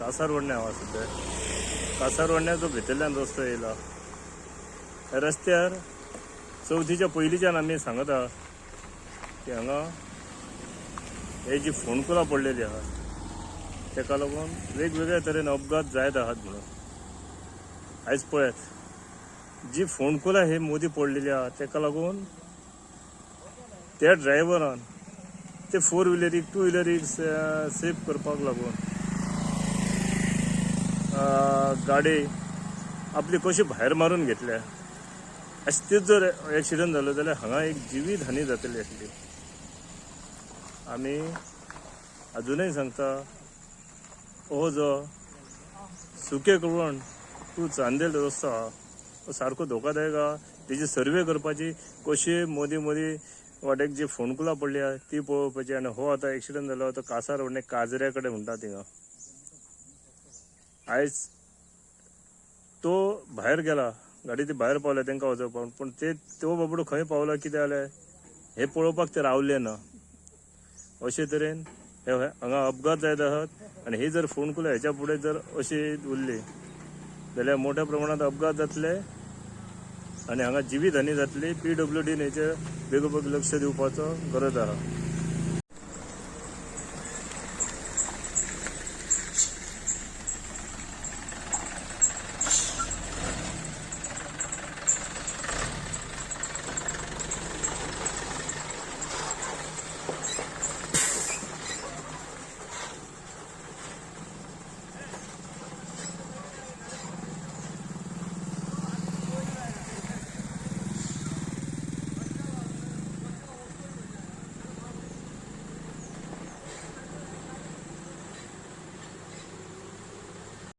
कासारवडणे हांव सध्या. कासारवडण्याचो भितरल्यान रस्तो येयला. रस्त्यार चवथीच्या पयलींच्यान आमी सांगत की हांगा हे जी फोणकुलां पडलेली आहा तेका लागून वेगवेगळ्या तरेन अपघात जायत आहात म्हणून. आयज पळयात जी फोणकुलां हे मोदी पडलेली आहा तेका लागून त्या ड्रायव्हरान ते फोर व्हिलरीक टू व्हिलरीक सेफ करपाक लागून गाडी आपली कशी भायर मारून घेतल्या? अशें जर एक्सिडंट जालो जाल्यार हांगा एक जिवीत हानी जातली आसली आमी अजूनय सांगता हो जो सुके कळवण तूं चांदेल रस्तो आहा तो सारको धोकादायक आहा तेजी सर्वे करपाची कशी मोदी मोदी वाटेक जी फोणकुलां पडली आहा ती पळोवपाची. आनी हो आतां एक्सिडंट जालो तो कासार म्हणजे काजऱ्या कडेन म्हणटा थिंगा आयज तो भायर गेला. गाडी ते भायर पावल्या तांकां वचोवपाक पूण ते तो बाबडो खंय पावला कितें जालें हे पळोवपाक ते रावले ना. अशे तरेन हे हांगा अपघात जायत आहात. आनी ही जर फोणकुलां हेच्या फुडें जर अशी उरली जाल्यार मोठ्या प्रमाणात अपघात जातले आनी हांगा जिवीत हानी जातली पी डब्ल्यू डीन हेचेर बेगोबेग लक्ष दिवपाचो गरज आहा.